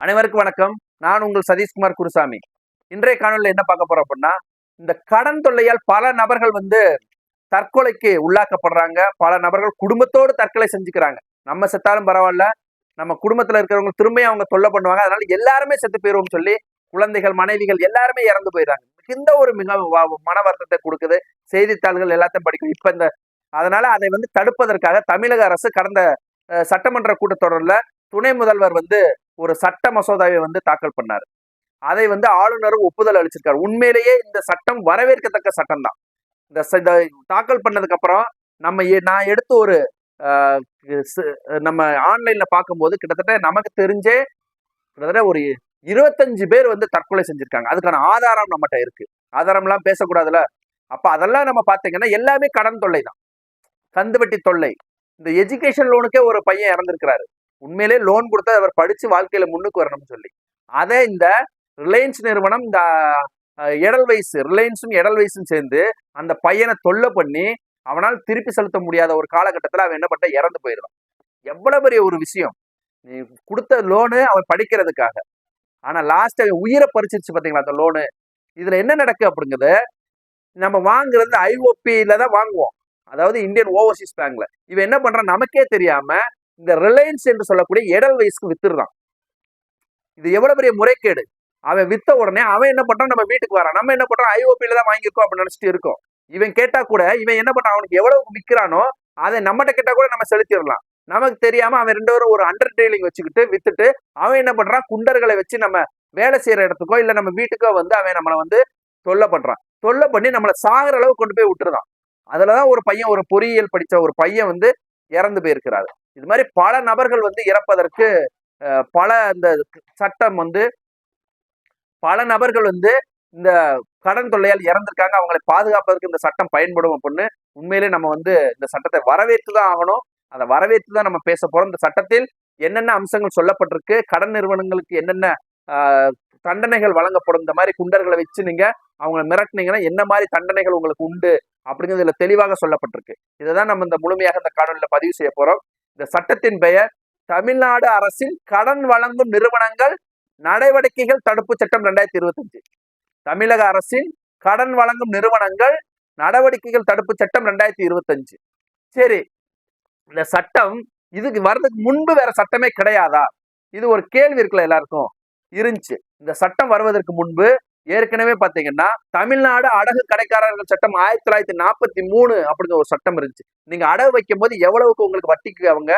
அனைவருக்கும் வணக்கம். நான் உங்கள் சதீஷ்குமார் குருசாமி. இன்றைய காணொலியில் என்ன பார்க்க போறோம் அப்படின்னா இந்த கடன் தொல்லையால் பல நபர்கள் வந்து தற்கொலைக்கு உள்ளாக்கப்படுறாங்க. பல நபர்கள் குடும்பத்தோடு தற்கொலை செஞ்சுக்கிறாங்க. நம்ம செத்தாலும் பரவாயில்ல. நம்ம குடும்பத்துல இருக்கிறவங்க திரும்பி அவங்க தொல்லை பண்ணுவாங்க. அதனால எல்லாருமே செத்து போயிருவோம் சொல்லி குழந்தைகள் மனைவிகள் எல்லாருமே இறந்து போயிடுறாங்க. மிகுந்த ஒரு மிக மன வருத்தத்தை கொடுக்குது. செய்தித்தாள்கள் எல்லாத்தையும் படிக்கும். இப்ப இந்த அதனால அதை வந்து தடுப்பதற்காக தமிழக அரசு கடந்த அஹ், சட்டமன்ற கூட்டத்தொடரில் துணை முதல்வர் வந்து ஒரு சட்ட மசோதாவை வந்து தாக்கல் பண்ணார். அதை வந்து ஆளுநரும் ஒப்புதல் அளிச்சிருக்காரு. உண்மையிலேயே இந்த சட்டம் வரவேற்கத்தக்க சட்டம் தான் இந்த இந்த தாக்கல் பண்ணதுக்கு அப்புறம் நம்ம நான் எடுத்து ஒரு நம்ம ஆன்லைன்ல பார்க்கும்போது கிட்டத்தட்ட நமக்கு தெரிஞ்சே கிட்டத்தட்ட ஒரு இருபத்தஞ்சு பேர் வந்து தற்கொலை செஞ்சிருக்காங்க. அதுக்கான ஆதாரம் நம்மகிட்ட இருக்கு. ஆதாரம்லாம் பேசக்கூடாதுல அப்ப அதெல்லாம் நம்ம பார்த்தீங்கன்னா எல்லாமே கடன் தொல்லை தான் கந்துவட்டி தொல்லை. இந்த எஜுகேஷன் லோனுக்கே ஒரு பையன் இறந்திருக்கிறாரு. உண்மையிலே லோன் கொடுத்தா அவர் படிச்சு வாழ்க்கையில முன்னுக்கு வரணும்னு சொல்லி. அதை இந்த ரிலையன்ஸ் நிறுவனம் இந்த எடல் வயசு ரிலையன்ஸும் எடல்வைஸும் சேர்ந்து அந்த பையனை தொல்லை பண்ணி அவனால் திருப்பி செலுத்த முடியாத ஒரு காலகட்டத்தில் அவன் என்ன பண்ண இறந்து போயிடுவான். எவ்வளவு பெரிய ஒரு விஷயம். நீ கொடுத்த லோனு அவன் படிக்கிறதுக்காக. ஆனா லாஸ்ட் அவன் உயிரை பறிச்சிருச்சு பாத்தீங்களா அந்த லோனு இதுல என்ன நடக்கு அப்படிங்கிறது நம்ம வாங்குறது ஐஓபியில தான் வாங்குவோம். அதாவது இந்தியன் ஓவர்சீஸ் பேங்க்ல இவன் என்ன பண்றான்? நமக்கே தெரியாம இந்த ரிலையன்ஸ் என்று சொல்லக்கூடிய எடல் வயசுக்கு வித்துடுறான். இது எவ்வளவு பெரிய முறைகேடு. அவன் வித்த உடனே அவன் என்ன பண்றான்? நம்ம வீட்டுக்கு வரான். நம்ம என்ன பண்றோம்? ஐஓபியில தான் வாங்கியிருக்கோம் அப்படின்னு நினைச்சிட்டு இருக்கோம். இவன் கேட்டா கூட இவன் என்ன பண்றான்? அவனுக்கு எவ்வளவு விற்கிறானோ அதை நம்மகிட்ட கேட்டா கூட நம்ம செலுத்திடலாம். நமக்கு தெரியாம அவன் ரெண்டு பேரும் ஒரு அண்டர் டெய்லிங் வச்சுக்கிட்டு வித்துட்டு அவன் என்ன பண்றான்? குண்டர்களை வச்சு நம்ம வேலை செய்யற இடத்துக்கோ இல்ல நம்ம வீட்டுக்கோ வந்து அவன் நம்மளை வந்து தொல்லை பண்றான். தொல்லை பண்ணி நம்மளை சாகிற அளவு கொண்டு போய் விட்டுருதான் அதுலதான் ஒரு பையன் ஒரு பொறியியல் படிச்ச ஒரு பையன் வந்து இறந்து போயிருக்கிறாரு. இது மாதிரி பல நபர்கள் வந்து இறப்பதற்கு பல இந்த சட்டம் வந்து பல நபர்கள் வந்து இந்த கடன் தொல்லையால் இறந்திருக்காங்க. அவங்களை பாதுகாப்பதற்கு இந்த சட்டம் பயன்படும் அப்படின்னு உண்மையிலே நம்ம வந்து இந்த சட்டத்தை வரவேற்று தான் ஆகணும். அதை வரவேற்று தான் நம்ம பேச போறோம். இந்த சட்டத்தில் என்னென்ன அம்சங்கள் சொல்லப்பட்டிருக்கு கடன் நிறுவனங்களுக்கு என்னென்ன தண்டனைகள் வழங்கப்படும் இந்த மாதிரி குண்டர்களை வச்சு நீங்க அவங்களை மிரட்டினீங்கன்னா என்ன மாதிரி தண்டனைகள் உங்களுக்கு உண்டு அப்படிங்கிறது இதுல தெளிவாக சொல்லப்பட்டிருக்கு. இதை தான் நம்ம இந்த முழுமையாக இந்த காணொலியில் பதிவு செய்ய போறோம். இந்த சட்டத்தின் பெயர் தமிழ்நாடு அரசின் கடன் வழங்கும் நிறுவனங்கள் நடவடிக்கைகள் தடுப்பு சட்டம் ரெண்டாயிரத்தி இருபத்தஞ்சு. தமிழக அரசின் கடன் வழங்கும் நிறுவனங்கள் நடவடிக்கைகள் தடுப்பு சட்டம் ரெண்டாயிரத்தி இருபத்தஞ்சு. சரி இந்த சட்டம் இதுக்கு வர்றதுக்கு முன்பு வேற சட்டமே கிடையாதா? இது ஒரு கேள்வி இருக்குல்ல எல்லாருக்கும். இருந்துச்சு. இந்த சட்டம் வருவதற்கு முன்பு ஏற்கனவே பாத்தீங்கன்னா தமிழ்நாடு அடகு கடைக்காரர்கள் சட்டம் ஆயிரத்தி தொள்ளாயிரத்தி நாற்பத்தி மூணு அப்படிங்கிற ஒரு சட்டம் இருந்துச்சு. நீங்க அடகு வைக்கும் போது எவ்வளவுக்கு உங்களுக்கு வட்டிக்கு அவங்க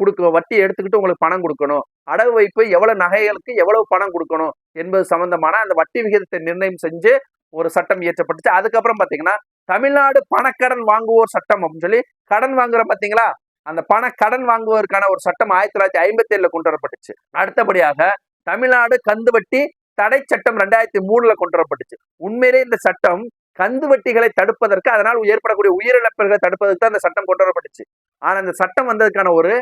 கொடுக்க வட்டி எடுத்துக்கிட்டு உங்களுக்கு பணம் கொடுக்கணும். அடகு வைப்பு எவ்வளவு நகைகளுக்கு எவ்வளவு பணம் கொடுக்கணும் என்பது சம்பந்தமான அந்த வட்டி விகிதத்தை நிர்ணயம் செஞ்சு ஒரு சட்டம் இயற்றப்பட்டுச்சு. அதுக்கப்புறம் பாத்தீங்கன்னா தமிழ்நாடு பணக்கடன் வாங்குவோர் சட்டம் அப்படின்னு சொல்லி கடன் வாங்குற பாத்தீங்களா? அந்த பண கடன் வாங்குவதற்கான ஒரு சட்டம் ஆயிரத்தி தொள்ளாயிரத்தி ஐம்பத்தி ஏழுல கொண்டு வரப்பட்டுச்சு. அடுத்தபடியாக தமிழ்நாடு கந்து வட்டி தடை சட்டம் ரெண்டாயிரத்தி மூணுல கொண்டு வரப்பட்டுச்சு உண்மையிலே இந்த சட்டம் கந்து வட்டிகளை தடுப்பதற்கு அதனால் ஏற்படக்கூடிய உயிரிழப்புகளை தடுப்பதற்கு தான் அந்த சட்டம் கொண்டு வரப்பட்டுச்சு ஆனா அந்த சட்டம் வந்ததுக்கான ஒரு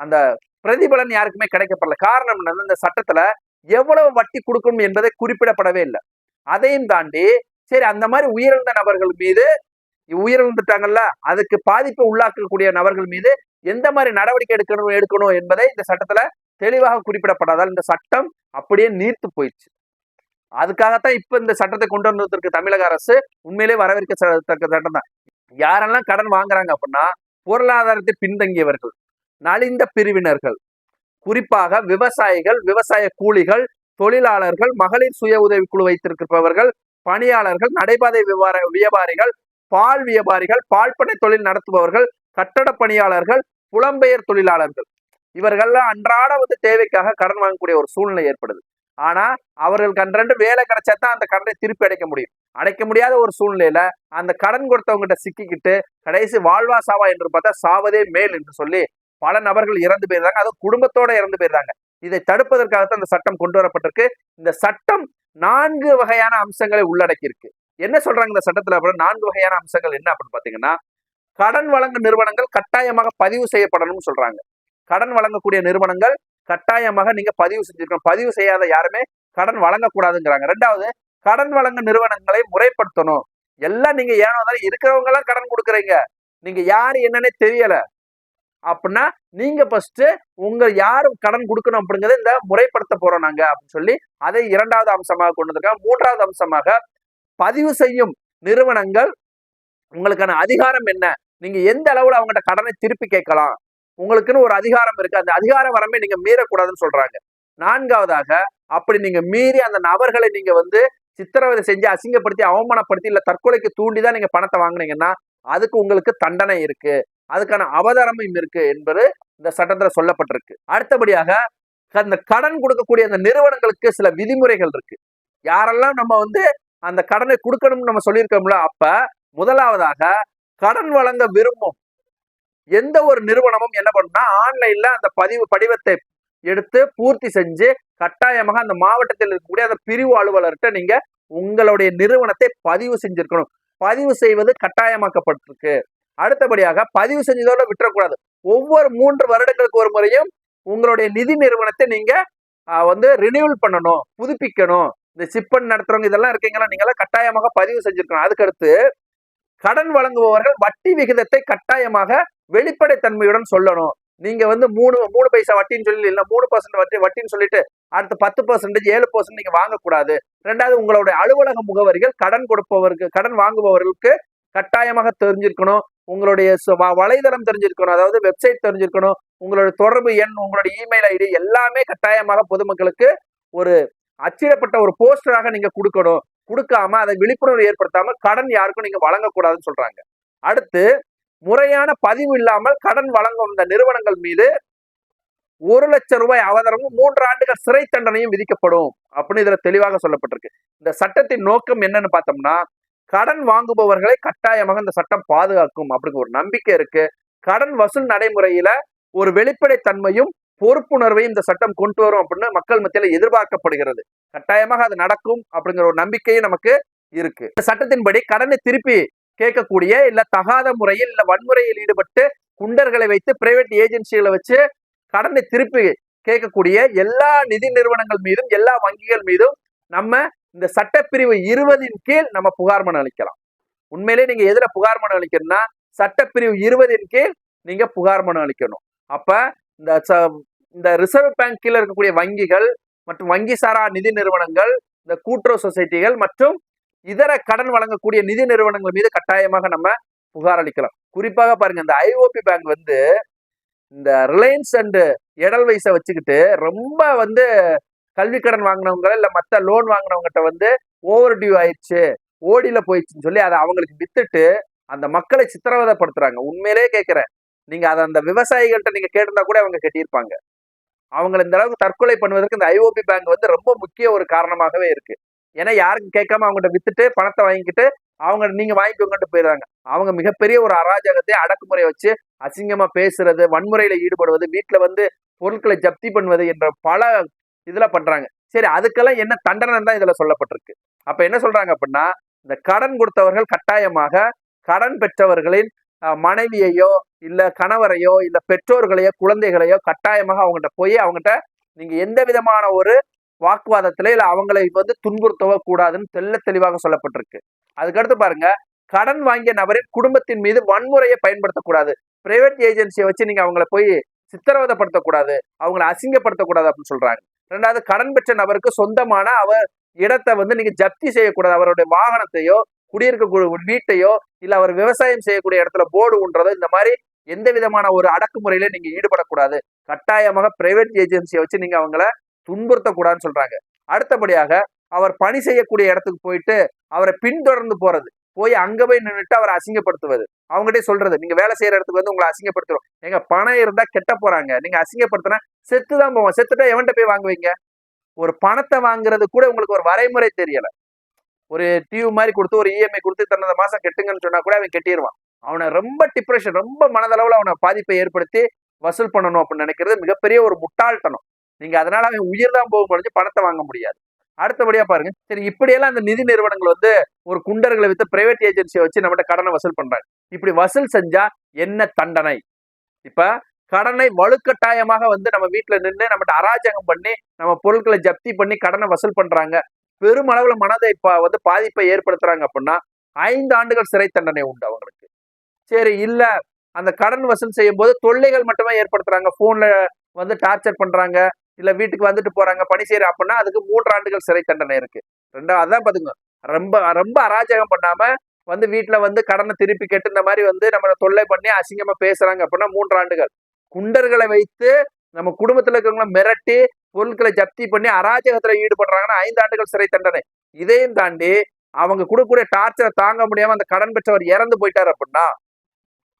அந்த பிரதிபலன் யாருக்குமே கிடைக்கப்படல. காரணம் என்னன்னா இந்த சட்டத்துல எவ்வளவு வட்டி கொடுக்கணும் என்பதை குறிப்பிடப்படவே இல்லை. அதையும் தாண்டி சரி அந்த மாதிரி உயிரிழந்த நபர்கள் மீது உயிரிழந்துட்டாங்கல்ல அதுக்கு பாதிப்பை உள்ளாக்கக்கூடிய நபர்கள் மீது எந்த மாதிரி நடவடிக்கை எடுக்கணும் எடுக்கணும் என்பதை இந்த சட்டத்துல தெளிவாக குறிப்பிடப்படாதால் இந்த சட்டம் அப்படியே நீர்த்து போயிடுச்சு. அதுக்காகத்தான் இப்ப இந்த சட்டத்தை கொண்டு வந்ததற்கு தமிழக அரசு உண்மையிலே வரவேற்கத்தக்க சட்டம் தான். யாரெல்லாம் கடன் வாங்குறாங்க அப்படின்னா பொருளாதாரத்தை பின்தங்கியவர்கள் நலிந்த பிரிவினர்கள் குறிப்பாக விவசாயிகள் விவசாய கூலிகள் தொழிலாளர்கள் மகளிர் சுய உதவிக்குழு வைத்திருப்பவர்கள் பணியாளர்கள் நடைபாதை வியாபார வியாபாரிகள் பால் வியாபாரிகள் பால் தொழில் நடத்துபவர்கள் கட்டட பணியாளர்கள் புலம்பெயர் தொழிலாளர்கள். இவர்கள்லாம் அன்றாட வந்து தேவைக்காக கடன் வாங்கக்கூடிய ஒரு சூழ்நிலை ஏற்படுது. ஆனா அவர்களுக்கு அன்றன்று வேலை கிடைச்சா தான் அந்த கடனை திருப்பி அடைக்க முடியும். அடைக்க முடியாத ஒரு சூழ்நிலையில அந்த கடன் கொடுத்தவங்ககிட்ட சிக்கிக்கிட்டு கடைசி வாழ்வா சாவா என்று பார்த்தா சாவதே மேல் என்று சொல்லி பல நபர்கள் இறந்து போயிருந்தாங்க அதுவும் குடும்பத்தோட இறந்து போயிருந்தாங்க இதை தடுப்பதற்காகத்தான் இந்த சட்டம் கொண்டு வரப்பட்டிருக்கு. இந்த சட்டம் நான்கு வகையான அம்சங்களை உள்ளடக்கியிருக்கு. என்ன சொல்றாங்க இந்த சட்டத்துல அப்படின்னா நான்கு வகையான அம்சங்கள் என்ன அப்படின்னு பாத்தீங்கன்னா கடன் வழங்கும் நிறுவனங்கள் கட்டாயமாக பதிவு செய்யப்படணும்னு சொல்றாங்க. கடன் வழங்கக்கூடிய நிறுவனங்கள் கட்டாயமாக நீங்க பதிவு செஞ்சிருக்கணும். பதிவு செய்யாத யாருமே கடன் வழங்கக்கூடாதுங்கிறாங்க. ரெண்டாவது கடன் வழங்க நிறுவனங்களை முறைப்படுத்தணும். எல்லாம் நீங்க ஏனோ தானே இருக்கிறவங்க எல்லாம் கடன் கொடுக்குறீங்க. நீங்க யாரு என்னன்னே தெரியல. அப்படின்னா நீங்க ஃபர்ஸ்ட் உங்க யாரு கடன் கொடுக்கணும் அப்படிங்கறத இந்த முறைப்படுத்த போறோம் நாங்க அப்படின்னு சொல்லி அதை இரண்டாவது அம்சமாக கொண்டு வந்திருக்காங்க. மூன்றாவது அம்சமாக பதிவு செய்யும் நிறுவனங்கள் உங்களுக்கான அதிகாரம் என்ன? நீங்க எந்த அளவுல அவங்ககிட்ட கடனை திருப்பி கேட்கலாம்? உங்களுக்குன்னு ஒரு அதிகாரம் இருக்கு. அந்த அதிகார வரம்பை நீங்க மீறக்கூடாதுன்னு சொல்றாங்க. நான்காவதாக அப்படி நீங்க மீறி அந்த நபர்களை நீங்க வந்து சித்திரவதை செஞ்சு அசிங்கப்படுத்தி அவமானப்படுத்தி இல்ல தற்கொலைக்கு தூண்டி தான் நீங்க பணத்தை வாங்குனீங்கன்னா அதுக்கு உங்களுக்கு தண்டனை இருக்கு. அதுக்கான அவதாரமும் இருக்கு என்பது இந்த சட்டத்துல சொல்லப்பட்டிருக்கு. அடுத்தபடியாக அந்த கடன் கொடுக்கக்கூடிய அந்த நிறுவனங்களுக்கு சில விதிமுறைகள் இருக்கு. யாரெல்லாம் நம்ம வந்து அந்த கடனை கொடுக்கணும்னு நம்ம சொல்லியிருக்கோம்ல அப்ப முதலாவதாக கடன் வழங்க விரும்பும் எந்த ஒரு நிறுவனமும் என்ன பண்ணும்னா ஆன்லைன்ல அந்த பதிவு படிவத்தை எடுத்து பூர்த்தி செஞ்சு கட்டாயமாக அந்த மாவட்டத்தில் இருக்கக்கூடிய அந்த பிரிவு அலுவலர்கிட்ட நீங்க உங்களுடைய நிறுவனத்தை பதிவு செஞ்சிருக்கணும். பதிவு செய்வது கட்டாயமாக்கப்பட்டிருக்கு. அடுத்தபடியாக பதிவு செஞ்சதோட விட்டுறக்கூடாது. ஒவ்வொரு மூன்று வருடங்களுக்கு ஒரு முறையும் உங்களுடைய நிதி நிறுவனத்தை நீங்க வந்து ரினியூவல் பண்ணணும் புதுப்பிக்கணும். இந்த சிப்பன் நடத்துறவங்க இதெல்லாம் இருக்கீங்களா? நீங்களாம் கட்டாயமாக பதிவு செஞ்சிருக்கணும். அதுக்கடுத்து கடன் வழங்குபவர்கள் வட்டி விகிதத்தை கட்டாயமாக வெளிப்படைத்தன்மையுடன் சொல்லணும். நீங்க வந்து மூணு மூணு பைசா வட்டின்னு சொல்லி இல்ல மூணு பர்சன்ட் வட்டி வட்டின்னு சொல்லிட்டு அடுத்து பத்து பர்சன்டேஜ் ஏழு பர்சன்ட் நீங்க வாங்கக்கூடாது. ரெண்டாவது உங்களுடைய அலுவலக முகவரிகள் கடன் கொடுப்பவருக்கு கடன் வாங்குபவர்களுக்கு கட்டாயமாக தெரிஞ்சிருக்கணும். உங்களுடைய சு- வலைதளம் தெரிஞ்சிருக்கணும். அதாவது வெப்சைட் தெரிஞ்சிருக்கணும். உங்களுடைய தொடர்பு எண் உங்களுடைய இமெயில் ஐடி எல்லாமே கட்டாயமாக பொதுமக்களுக்கு ஒரு அச்சிடப்பட்ட ஒரு போஸ்டராக நீங்க கொடுக்கணும். கொடுக்காம அதை விழிப்புணர்வு ஏற்படுத்தாம கடன் யாருக்கும் நீங்க வழங்கக்கூடாதுன்னு சொல்றாங்க. அடுத்து முறையான பதிவு இல்லாமல் கடன் வழங்கும் இந்த நிறுவனங்கள் மீது ஒரு லட்சம் ரூபாய் அவதரமும் மூன்று ஆண்டுகள் சிறை தண்டனையும் விதிக்கப்படும் அப்படின்னு இதுல தெளிவாக சொல்லப்பட்டிருக்கு. இந்த சட்டத்தின் நோக்கம் என்னன்னு பார்த்தோம்னா கடன் வாங்குபவர்களை கட்டாயமாக இந்த சட்டம் பாதுகாக்கும் அப்படிங்கிற ஒரு நம்பிக்கை இருக்கு. கடன் வசூல் நடைமுறையில ஒரு வெளிப்படைத்தன்மையும் பொறுப்புணர்வையும் இந்த சட்டம் கொண்டு வரும் அப்படின்னு மக்கள் மத்தியில எதிர்பார்க்கப்படுகிறது. கட்டாயமாக அது நடக்கும் அப்படிங்கிற ஒரு நம்பிக்கையும் நமக்கு இருக்கு. இந்த சட்டத்தின்படி கடனை திருப்பி கேட்கக்கூடிய இல்ல தகாத முறையில் இல்ல வன்முறையில் ஈடுபட்டு குண்டர்களை வைத்து பிரைவேட் ஏஜென்சிகளை வச்சு கடனை திருப்பி கேட்கக்கூடிய எல்லா நிதி நிறுவனங்கள் மீதும் எல்லா வங்கிகள் மீதும் நம்ம இந்த சட்டப்பிரிவு இருபதின் கீழ் நம்ம புகார் மனு அளிக்கலாம். உண்மையிலே நீங்க எதுல புகார் மனு அளிக்கணும்னா சட்டப்பிரிவு இருபதின் கீழ் நீங்க புகார் மனு அளிக்கணும். அப்ப இந்த ச- இந்த ரிசர்வ் பேங்க் இருக்கக்கூடிய வங்கிகள் மற்றும் வங்கி சாரா நிதி நிறுவனங்கள் இந்த கூட்டுறவு சொசைட்டிகள் மற்றும் இதர கடன் வழங்கக்கூடிய நிதி நிறுவனங்கள் மீது கட்டாயமாக நம்ம புகார் அளிக்கலாம். குறிப்பாக பாருங்க இந்த ஐஓபி பேங்க் வந்து இந்த ரிலையன்ஸ் அண்ட் எடல்வைஸை வச்சுக்கிட்டு ரொம்ப வந்து கல்வி கடன் வாங்கினவங்க இல்லை மற்ற லோன் வாங்கினவங்ககிட்ட வந்து ஓவர் டியூ ஆயிடுச்சு ஓடியில் போயிடுச்சுன்னு சொல்லி அதை அவங்களுக்கு வித்துட்டு அந்த மக்களை சித்திரவதைப்படுத்துறாங்க. உண்மையிலே கேட்குறேன் நீங்கள் அதை அந்த விவசாயிகள்கிட்ட நீங்கள் கேட்டிருந்தா கூட அவங்க கட்டியிருப்பாங்க அவங்களை இந்த அளவுக்கு தற்கொலை பண்ணுவதற்கு இந்த ஐஓபி பேங்க் வந்து ரொம்ப முக்கிய ஒரு காரணமாகவே இருக்கு. ஏன்னா யாருக்கும் கேட்காம அவங்ககிட்ட வித்துட்டு பணத்தை வாங்கிக்கிட்டு அவங்க நீங்க வாங்கிக்கோங்கட்டு போயிடுறாங்க. அவங்க மிகப்பெரிய ஒரு அராஜகத்தை அடக்குமுறை வச்சு அசிங்கமா பேசுறது வன்முறையில ஈடுபடுவது வீட்டுல வந்து பொருட்களை ஜப்தி பண்ணுவது என்ற பல இதுல பண்றாங்க. சரி அதுக்கெல்லாம் என்ன தண்டனை தான் இதுல சொல்லப்பட்டிருக்கு. அப்ப என்ன சொல்றாங்க அப்படின்னா இந்த கடன் கொடுத்தவர்கள் கட்டாயமாக கடன் பெற்றவர்களின் மனைவியையோ இல்லை கணவரையோ இல்லை பெற்றோர்களையோ குழந்தைகளையோ கட்டாயமாக அவங்ககிட்ட போய் அவங்ககிட்ட நீங்கள் எந்த விதமான ஒரு வாக்குவாதத்திலே இல்லை அவங்களை வந்து துன்புறுத்தவோ கூடாதுன்னு தெல்ல தெளிவாக சொல்லப்பட்டிருக்கு. அதுக்கடுத்து பாருங்க கடன் வாங்கிய நபரின் குடும்பத்தின் மீது வன்முறையை பயன்படுத்தக்கூடாது. பிரைவேட் ஏஜென்சியை வச்சு நீங்கள் அவங்கள போய் சித்திரவதைப்படுத்தக்கூடாது அவங்கள அசிங்கப்படுத்தக்கூடாது அப்படின்னு சொல்றாங்க. ரெண்டாவது கடன் பெற்ற நபருக்கு சொந்தமான அவர் இடத்தை வந்து நீங்க ஜப்தி செய்யக்கூடாது. அவருடைய வாகனத்தையோ குடியிருக்கக்கூடிய வீட்டையோ இல்ல அவர் விவசாயம் செய்யக்கூடிய இடத்துல போர்டு ஒன்றதோ இந்த மாதிரி எந்த விதமான ஒரு அடக்குமுறையில நீங்க ஈடுபடக்கூடாது. கட்டாயமாக பிரைவேட் ஏஜென்சியை வச்சு நீங்க அவங்கள துன்புறுத்தக்கூடாதுன்னு சொல்றாங்க. அடுத்தபடியாக அவர் பணி செய்யக்கூடிய இடத்துக்கு போயிட்டு அவரை பின்தொடர்ந்து போறது. போய் அங்க போய் நின்றுட்டு அவரை அசிங்கப்படுத்துவது. அவங்ககிட்ட சொல்றது. நீங்க வேலை செய்யற இடத்துக்கு வந்து உங்களை அசிங்கப்படுத்துறோம் எங்க பணம் இருந்தா கெட்ட போறாங்க. நீங்க அசிங்கப்படுத்தினா செத்து தான் போவோம். செத்துட்டா எவன்கிட்ட போய் வாங்குவீங்க? ஒரு பணத்தை வாங்குறது கூட உங்களுக்கு ஒரு வரைமுறை தெரியல. ஒரு டியூ மாதிரி கொடுத்து ஒரு இஎம்ஐ கொடுத்து தன்னத மாதம் கெட்டுங்கன்னு சொன்னா கூட அவன் கெட்டிடுவான் அவனை ரொம்ப டிப்ரெஷன் ரொம்ப மனதளவுல அவனை பாதிப்பை ஏற்படுத்தி வசூல் பண்ணணும் அப்படின்னு நினைக்கிறது மிகப்பெரிய ஒரு முட்டாள்தனம். நீங்க அதனால அவன் உயிர் தான் போக முடிஞ்சு பணத்தை வாங்க முடியாது. அடுத்தபடியா பாருங்க சரி இப்படியெல்லாம் அந்த நிதி நிறுவனங்கள் வந்து ஒரு குண்டர்களை வித்து பிரைவேட் ஏஜென்சியை வச்சு நம்மகிட்ட கடனை வசூல் பண்றாங்க. இப்படி வசூல் செஞ்சா என்ன தண்டனை? இப்ப கடனை வலுக்கட்டாயமாக வந்து நம்ம வீட்டுல நின்று நம்மகிட்ட அராஜகம் பண்ணி நம்ம பொருட்களை ஜப்தி பண்ணி கடனை வசூல் பண்றாங்க. பெருமளவுல மனதை பா- வந்து பாதிப்பை ஏற்படுத்துறாங்க அப்படின்னா ஐந்து ஆண்டுகள் சிறை தண்டனை உண்டு அவங்களுக்கு. சரி இல்ல அந்த கடன் வசூல் செய்யும் போது தொல்லைகள் மட்டுமே ஏற்படுத்துறாங்க. போன்ல வந்து டார்ச்சர் பண்றாங்க இல்ல வீட்டுக்கு வந்துட்டு போறாங்க பணி செய்யற அப்படின்னா அதுக்கு மூன்று ஆண்டுகள் சிறை தண்டனை இருக்கு. ரெண்டாவது அதான் பாத்துங்க ரொம்ப ரொம்ப அராஜகம் பண்ணாம வந்து வீட்டுல வந்து கடனை திருப்பி கேட்டு இந்த மாதிரி வந்து நம்மளை தொல்லை பண்ணி அசிங்கமா பேசுறாங்க அப்படின்னா மூன்று ஆண்டுகள். குண்டர்களை வைத்து நம்ம குடும்பத்துல இருக்கிறவங்கள மிரட்டி பொருட்களை ஜப்தி பண்ணி அராஜகத்துல ஈடுபடுறாங்கன்னா ஐந்து ஆண்டுகள் சிறை தண்டனை. இதையும் தாண்டி அவங்க கொடுக்கக்கூடிய டார்ச்சரை தாங்க முடியாம அந்த கடன் பெற்றவர் இறந்து போயிட்டார் அப்படின்னா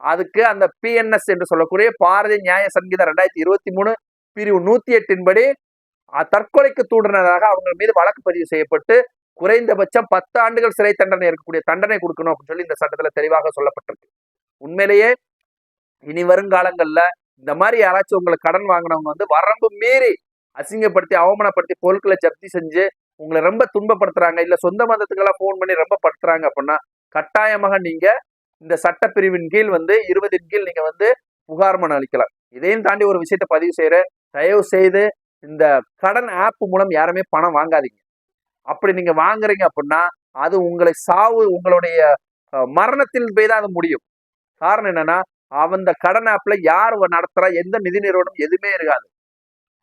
அதுக்கு அந்த பிஎன்எஸ் என்று சொல்லக்கூடிய பாரதிய நியாய சங்கீதம் ரெண்டாயிரத்தி இருபத்தி மூணு பிரிவு நூத்தி எட்டின் படி தற்கொலைக்கு தூண்டினதாக அவங்க மீது வழக்கு பதிவு செய்யப்பட்டு குறைந்தபட்சம் பத்து ஆண்டுகள் சிறை தண்டனை இருக்கக்கூடிய தண்டனை கொடுக்கணும் அப்படின்னு சொல்லி இந்த சட்டத்துல தெளிவாக சொல்லப்பட்டிருக்கு. உண்மையிலேயே இனி வருங்காலங்கள்ல இந்த மாதிரி யாராச்சும் உங்களுக்கு கடன் வாங்கினவங்க வந்து வரம்பு மீறி அசிங்கப்படுத்தி அவமானப்படுத்தி பொருட்களை ஜப்தி செஞ்சு உங்களை ரொம்ப துன்பப்படுத்துறாங்க. இல்ல சொந்த மதத்துக்கெல்லாம் ஃபோன் பண்ணி ரொம்ப படுத்துறாங்க அப்படின்னா கட்டாயமாக நீங்க இந்த சட்டப்பிரிவின் கீழ் வந்து இருபதின் கீழ் நீங்க வந்து புகார் மனு அளிக்கலாம். இதையும் தாண்டி ஒரு விஷயத்த பதிவு செய்யற தயவு செய்து இந்த கடன் ஆப் மூலம் யாருமே பணம் வாங்காதீங்க. அப்படி நீங்க வாங்குறீங்க அப்படின்னா அது உங்களை சாவு உங்களுடைய மரணத்தில் போய் தான் அது முடியும். காரணம் என்னன்னா அந்த கடன் ஆப்ல யார் நடத்துறா எந்த நிதி நிறுவனம் எதுவுமே இருக்காது.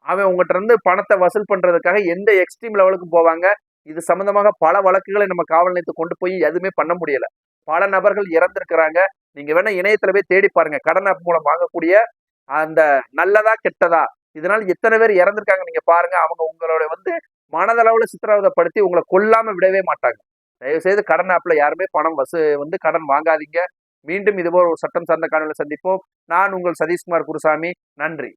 அவன் உங்ககிட்ட இருந்து பணத்தை வசூல் பண்றதுக்காக எந்த எக்ஸ்ட்ரீம் லெவலுக்கு போவாங்க? இது சம்பந்தமாக பல வழக்குகளை நம்ம காவல் நிலையத்துக்கு கொண்டு போய் எதுவுமே பண்ண முடியல. பல நபர்கள் இறந்திருக்கிறாங்க. நீங்க வேணா இணையத்துல போய் தேடி பாருங்க. கடன் ஆப் மூலம் வாங்கக்கூடிய அந்த நல்லதா கெட்டதா இதனால எத்தனை பேர் இறந்திருக்காங்க நீங்க பாருங்க. அவங்க உங்களோட வந்து மனதளவுல சித்திரவதைப்படுத்தி உங்களை கொல்லாம விடவே மாட்டாங்க. தயவு செய்து கடன் ஆப்ல யாருமே பணம் வசு வந்து கடன் வாங்காதீங்க. மீண்டும் இதுபோல் ஒரு சட்டம் சார்ந்த காணொலி சந்திப்போம். நான் உங்கள் சதீஷ்குமார் குருசாமி. நன்றி.